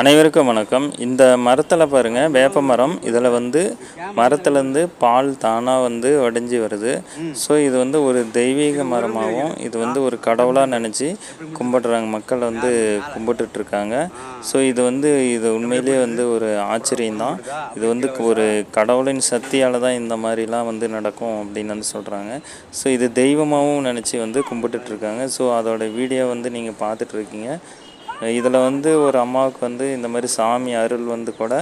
அனைவருக்கும் வணக்கம். இந்த மரத்தில் பாருங்கள் வேப்ப மரம். இதில் வந்து மரத்துலேருந்து பால் தானாக வந்து உடஞ்சி வருது. ஸோ இது வந்து ஒரு தெய்வீக மரமாகவும் இது வந்து ஒரு கடவுளாக நினச்சி கும்பிடுறாங்க. மக்கள் வந்து கும்பிட்டுட்டு இருக்காங்க ஸோ இது வந்து இது உண்மையிலேயே வந்து ஒரு ஆச்சரியம்தான் இது வந்து ஒரு கடவுளின் சக்தியால் தான் இந்த மாதிரிலாம் வந்து நடக்கும் அப்படின்னு வந்து சொல்கிறாங்க ஸோ இது தெய்வமாகவும் நினச்சி வந்து கும்பிட்டுட்ருக்காங்க. ஸோ அதோட வீடியோ வந்து நீங்கள் பார்த்துட்ருக்கீங்க. இதில் வந்து ஒரு அம்மாவுக்கு வந்து இந்த மாதிரி சாமி அருள் வந்து கூட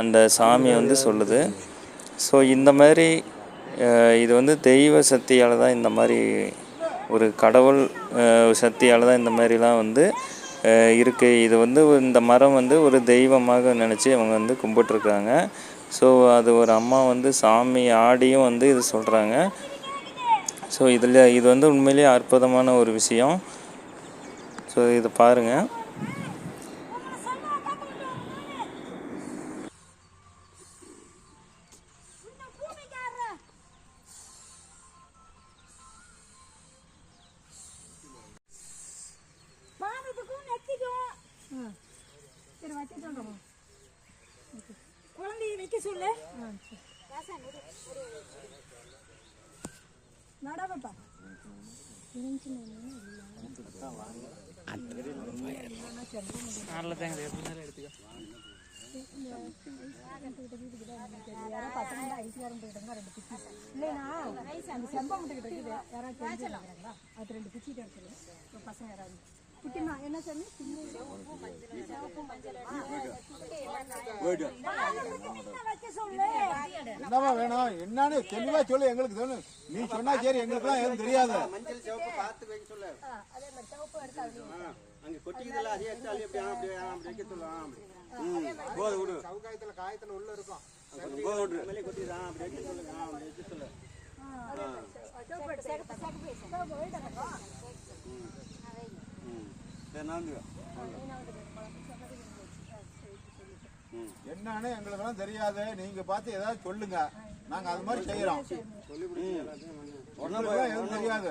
அந்த சாமி வந்து சொல்லுது. ஸோ இந்த மாதிரி இது வந்து தெய்வ சக்தியால் தான் இந்த மாதிரி ஒரு கடவுள் சக்தியால் தான் இந்த மாதிரிலாம் வந்து இருக்குது இருக்கு. இது வந்து இந்த மரம் வந்து ஒரு தெய்வமாக நினச்சி அவங்க வந்து கும்பிட்டுருக்காங்க. ஸோ அது ஒரு அம்மா வந்து சாமி ஆடியும் வந்து இது சொல்கிறாங்க ஸோ இதில் இது வந்து உண்மையிலேயே அற்புதமான ஒரு விஷயம். ஸோ இதை பாருங்கள் சரி வைக்க சொல்றோம் குழந்தைய வைக்க சொல்லு. நடவப்பா செம்பம் கிட்ட இருக்குது யாராவது அது ரெண்டு பிச்சிட்டு எடுத்துரு இப்போ பசங்க யாராவது குட்டிமா என்ன சொன்னி என்னவா வேணும்? என்னன்னு தெளிவா சொல்லு எங்களுக்கு சொல்லு. நீ சொன்னா சரி எங்களுக்குலாம் எதுவும் தெரியாது. மஞ்சள் சிவப்பு பார்த்து வைக்க சொல்லு ஆ, அங்க கொட்டிக்குதுல அதே எடுத்து அள்ளி அப்படி அப்படி வைக்க போது விடு சவுகாயத்துல காயத்துல உள்ள இருக்கும் கொஞ்சம் விடு மேலே கொட்டிக்குது அப்படி வைக்க சொல்லுங்க அப்படி வைக்க சொல்லு என்னன்னு எங்களுக்கெல்லாம் தெரியாது. நீங்க பார்த்து ஏதாவது சொல்லுங்க. நாங்க அது மாதிரி செய்யறோம். தெரியாது.